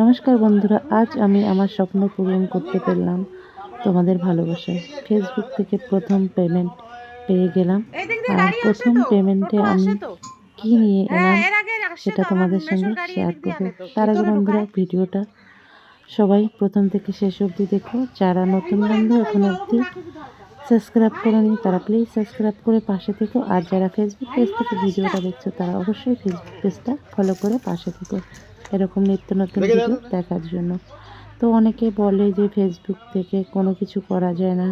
নমস্কার বন্ধুরা, আজ আমি আমার স্বপ্ন পূরণ করতে পারলাম তোমাদের ভালোবাসায়। ফেসবুক থেকে প্রথম পেমেন্ট পেয়ে গেলাম। আর প্রথম পেমেন্টে আমি কি নিয়ে এলাম সেটা তোমাদের সঙ্গে শেয়ার করব। তার আগে বন্ধুরা, ভিডিওটা সবাই প্রথম থেকে শেষ অবধি দেখো। যারা নতুন বন্ধু, এখন অবধি সাবস্ক্রাইব করেনি, তারা প্লিজ সাবস্ক্রাইব করে পাশে থেকো। আর যারা ফেসবুক পেজ থেকে ভিডিওটা দেখছ, তারা অবশ্যই ফেসবুক পেজটা ফলো করে পাশে থেকো। এরকম নিত্য নতুন ভিডিও দেখার জন্য। তো অনেকে বলে যে ফেসবুক থেকে কোনো কিছু করা যায় না।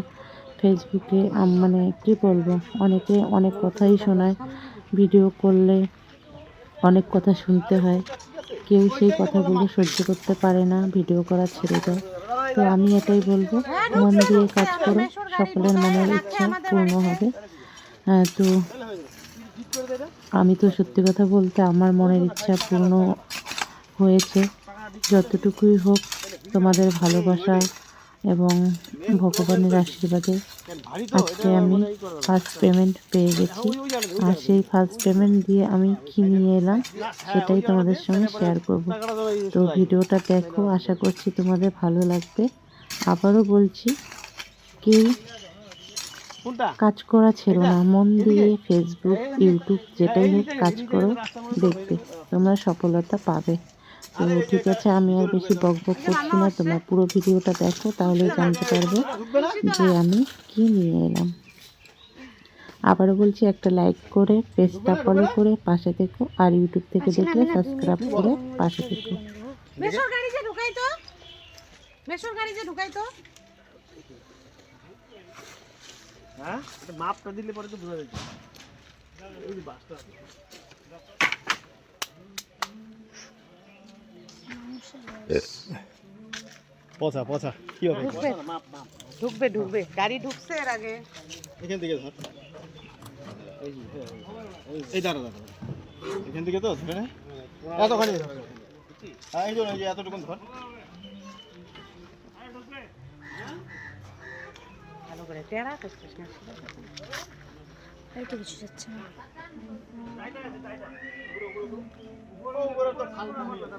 ফেসবুকে মানে কী বলব অনেকে অনেক কথাই শোনায়। ভিডিও করলে অনেক কথা শুনতে হয়। কেউ সেই কথাগুলো সহ্য করতে পারে না ভিডিও করা ছেড়ে দেয়। তো আমি এটাই বলব মন দিয়ে কাজ করো সকলের মনের ইচ্ছা পূর্ণ হবে। তো আমি তো সত্যি কথা বলতে আমার মনের ইচ্ছা পূর্ণ হয়েছে। যতটুকুই হোক তোমাদের ভালোবাসা এবং ভগবানের আশীর্বাদে আজকে আমি ফার্স্ট পেমেন্ট পেয়ে গেছি। আর সেই ফার্স্ট পেমেন্ট দিয়ে আমি কি নিয়ে এলাম সেটাই তোমাদের সঙ্গে শেয়ার করব। তো ভিডিওটা দেখো আশা করছি তোমাদের ভালো লাগবে। আবারও বলছি কেউ কাজ করা ছিল না মন দিয়ে ফেসবুক ইউটিউব যেটাই হোক কাজ করো দেখবে তোমরা সফলতা পাবে। তো ঠিক আছে আমি আর বেশি বক বক করছি না তোমরা পুরো ভিডিওটা দেখো তাহলে জানতে পারবে যে আমি কি নিয়ে এলাম। আবারও বলছি একটা লাইক করে পেজটা ফলো করে পাশে থেকো আর ইউটিউব থেকে দেখলে সাবস্ক্রাইব করে পাশে থেকো। মেশোর যে ঢুকাই তো মেশোর যে ঢুকাই তো। হ্যাঁ? মাপটা দিলে পরে তো বোঝা যাচ্ছে এই বাসটা পচা পচা। কি হবে? ঢুকবে ঢুকবে ঢুকবে। গাড়ি ঢুকছে এর আগে। এখান থেকে ধর। এই এই- এই দাঁড়া দাঁড়া। এখান থেকে তো ধরে নে এতখানি। ধর হ্যাঁ এই জন্য এই যে এতটুকুন ধর। ভালো করে টেরা করছিস না। উপরে তো হয়ে। কাজে ধরবো না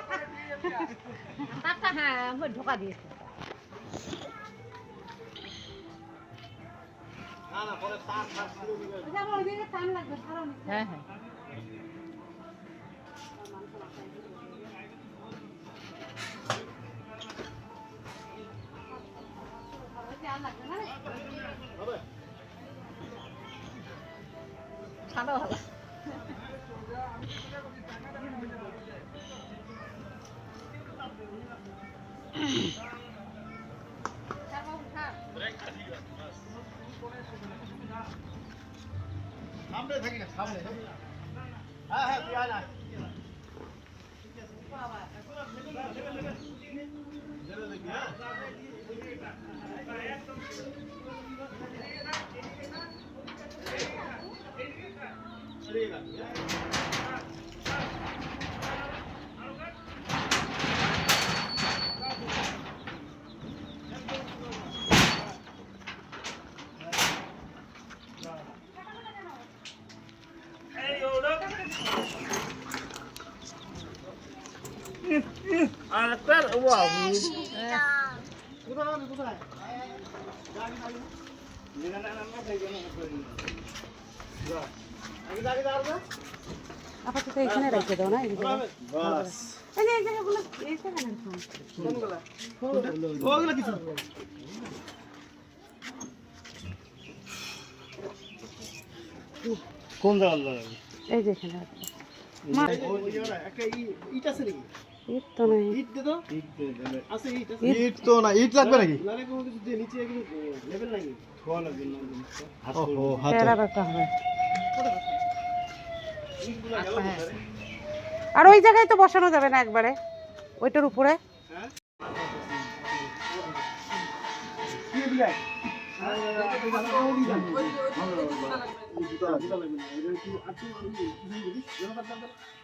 হ্যাঁ ঢোকা দিয়েছি। হ্যাঁ হ্যাঁ হবে? সামনে থাকি না সামনে হ্যাঁ হ্যাঁ তুই আয় না ছেড়ে দেখবি, হ্যাঁ? ছেড়ে রাখবি, হ্যাঁ? কোথায় যাবি, কোথায়? গাড়ি নাই না? না, না, না, না, সেই জন্য না করে নিলাম। যা। আগে গাড়ি দাঁড়াবে? আপাতত এখানে রেখে দাও না এই জায়গায়। বাস। এই যে এই জায়গাগুলো এই জায়গায় রাখো। ওগুলো কিছু কোন জায়গা লাগাবি এই যে এখানে রাখো। একটা ই- ইট আছে নাকি ইট তো নাই। ইট দে তো। আছে ইট আছে ইট তো না ইট লাগবে নাকি? লাগে কোনো কিছু দিয়ে নিচে এগুলো লেভেল নাকি? ধোয়া লাগবে না ওহো হাত টেরা রাখতে হবে। আর ওই জায়গায় তো বসানো যাবে না একবারে। ওইটার উপরে। হ্যাঁ?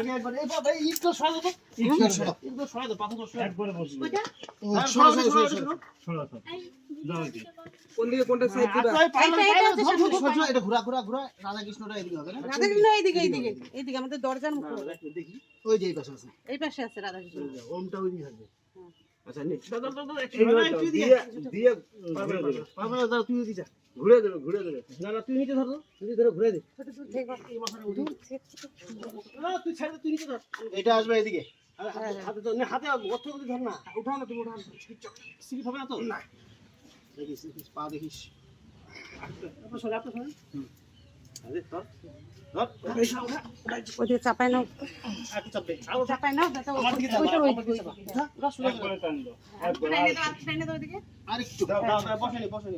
একবার এই বাবা এই ইটটা সরা দাও ইটটা সরা ইটটা সরা দাও পাথর সরা একবারে বসে সরা সরা সরা কোন দিকে কোনটা সাইড দিবা? এটা ঘোরা ঘোরা ঘোরা রাধা এদিকে হবে না? রাধাকৃষ্ণ এইদিকে এইদিকে এইদিকে আমাদের দরজার মুখ। দেখি ওই যে এই পাশে আছে। এই পাশে আছে রাধাকৃষ্ণ। ওমটা ওই দিকে থাকবে। আচ্ছা নে দাদা দাদা একটু দিয়ে দিয়ে দিয়ে পারবে ঘুরে না দেবে। পারবে না দাদা তুই দিছা ঘুরে দেবে ঘুরে দেবে না না তুই নিচে ধর তুই ধরে ঘুরে দে। তুই ছেড়ে তুই নিচে ধর। এটা আসবে এদিকে। আরে হাতে হাতে ধর না হাতে অর্থ করে ধর না। উঠাও না তুমি উঠাও না। স্লিপ হবে না তো? না। দেখিস পা দেখিস। সরে আপনার সরে। ওদিকে চাপাই নাও। আরও চাপাই নাও বসে নি বসে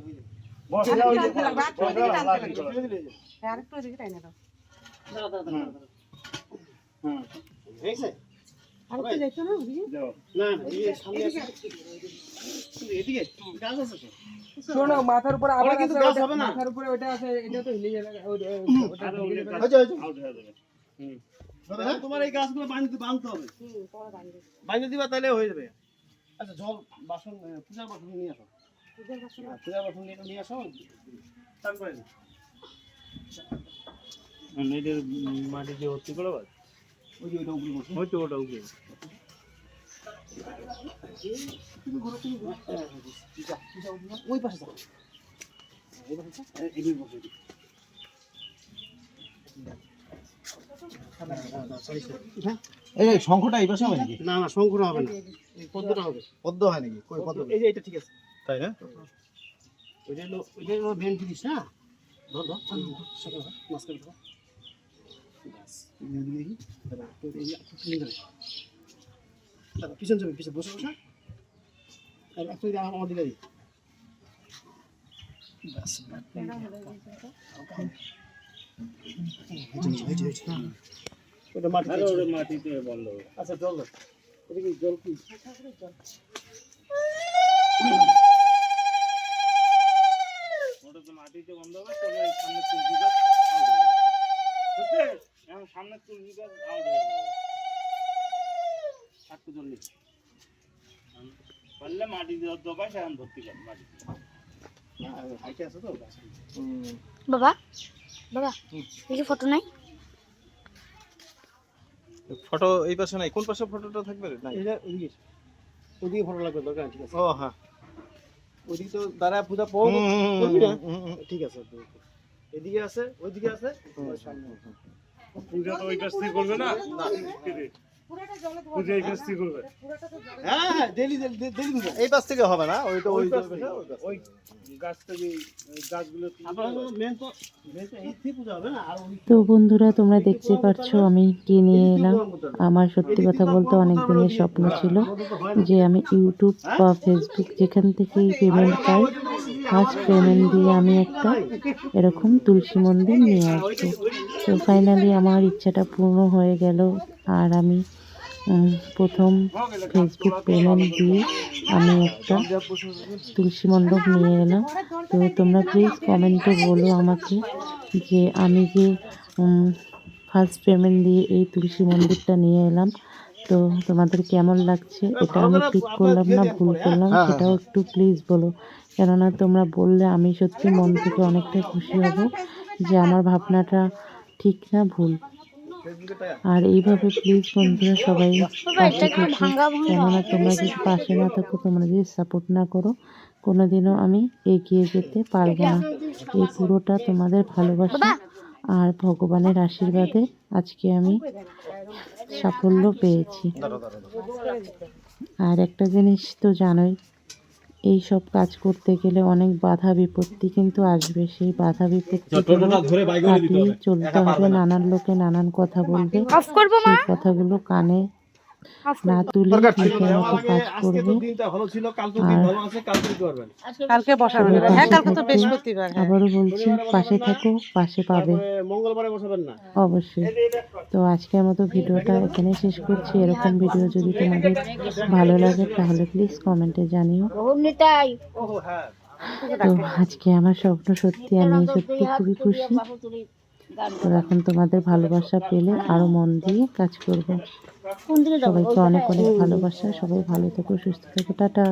শোনো মাথার উপরে আবার কিন্তু গাছ হবে না। মাথার উপরে ওটা আছে এটা তো হিলে যাবে ওটা। আউট হয়ে যাবে। হুম। তোমার এই গাছগুলো বাঁধতে বাঁধতে হবে। হুম পরে বাঁধবে। বাইরে দিবা তাহলে হয়ে যাবে। আচ্ছা জল বাসন পূজার বাসন নিয়ে আসো। পূজার বাসন নিয়ে আসো চান করে দিই। মাটি দিয়ে ভর্তি করে ওই যে ওইটা উপরে বসো ওই তো ওটা উপরে তুমি ঘুরো তুমি ঘুরো যা, যা, ওই পাশে যাও এই পাশে যাও, এই- এইদিকে এই শঙ্খটা এই পাশে হবে নাকি? না না শঙ্খটা হবে না। পদ্মটা হবে। পদ্ম হয় নাকি? কই পদ্ম? এই যে এটা ঠিক আছে। তাই না? ওইটা হলো ওইটা হলো মেন জিনিস না ধর ধর ধর, সাথে ধর, পিছন যাবে। পিছন বসে বসে আর একটু আমার দিকে দিই হ্যাঁ। ওটা মাটি আচ্ছা জল কি জল কি? মাটিতে বন্ধ হবে তবে সামনে তুলসী গাছ আউট হয়ে যাবে বুঝতে এখন সামনে তুলসী গাছ আউট হয়ে যাবে একটু জল নিই পারলে মাটি ভর্তি কর। বাবা বাবা দেখি ফটো নাই? ফটো এই পাশে নাই। কোন পাশে ফটোটা থাকবে? নাই। ওইদিকে ফটো লাগবে দরকার ঠিক আছে? ও হ্যাঁ। ওইদিকে তো দাঁড়ায় পূজা পাবো করবি না? ঠিক আছে এদিকে আছে ওইদিকে আছে সামনে। পূজা তো ওই কাছ থেকে করবে না। তো হ্যাঁ হ্যাঁ ডেলি ডেলি ডেলি এই পাশ থেকে হবে না? ওইটা ওই ওই গাছ থেকে, পাশ। ওই গাছ থেকে ওই গাছগুলো মেন তো তো এই থেকে পূজা হবে না? আর ওই তো বন্ধুরা তোমরা দেখতে পাচ্ছ আমি কি নিয়ে এলাম। আমার সত্যি কথা বলতে অনেক দিনের স্বপ্ন ছিল যে আমি ইউটিউব বা ফেসবুক যেখান থেকেই পেমেন্ট পাই। ফার্স্ট পেমেন্ট দিয়ে আমি একটা এরকম তুলসী মন্দির নিয়ে আসব। তো ফাইনালি আমার ইচ্ছাটা পূর্ণ হয়ে গেল আর আমি প্রথম ফেসবুক পেমেন্ট দিয়ে আমি একটা তুলসী মণ্ডপ নিয়ে এলাম। তো তোমরা প্লিজ কমেন্টে বলো আমাকে যে আমি যে ফার্স্ট পেমেন্ট দিয়ে এই তুলসী মন্দিরটা নিয়ে এলাম। তো তোমাদের কেমন লাগছে এটা আমি ঠিক করলাম না ভুল করলাম সেটাও একটু প্লিজ বলো। কেননা তোমরা বললে আমি সত্যি মন থেকে অনেকটা খুশি হব যে আমার ভাবনাটা ঠিক না ভুল। আর এইভাবে প্লিজ বন্ধুরা সবাই পাশে থেকো। কেননা তোমরা যদি পাশে না থাকো তোমরা যদি সাপোর্ট না করো কোনোদিনও আমি এগিয়ে যেতে পারব না। এই পুরোটা তোমাদের ভালোবাসা আর ভগবানের আশীর্বাদে আজকে আমি সাফল্য পেয়েছি। আর একটা জিনিস তো জানোই এই সব কাজ করতে গেলে অনেক বাধা বিপত্তি কিন্তু আসবে। সেই বাধা বিপত্তি কাটিয়ে চলতে হবে নানান লোকে নানান কথা বলবে। অফ করব মা? সেই কথাগুলো কানে না তুলে মতো কাজ করবে। ভালো কালকে দিন ভালো আছে কালকে দিতে পারবেন কালকে বসাবেন হ্যাঁ কালকে তো বৃহস্পতিবার হ্যাঁ। আবারও বলছি পাশে থাকো পাশে পাবে। মঙ্গলবারে বসাবেন না। অবশ্যই। তো আজকের মতো ভিডিওটা এখানে শেষ করছি। এরকম ভিডিও যদি তোমাদের ভালো লাগে তাহলে প্লিজ কমেন্টে জানিও। হ্যাঁ। তো আজকে আমার স্বপ্ন সত্যি আমি সত্যি খুবই খুশি। এখন তোমাদের ভালোবাসা পেলে আরও মন দিয়ে কাজ করব। সবাইকে অনেক অনেক ভালোবাসা সবাই ভালো থেকো সুস্থ থেকো টাটা।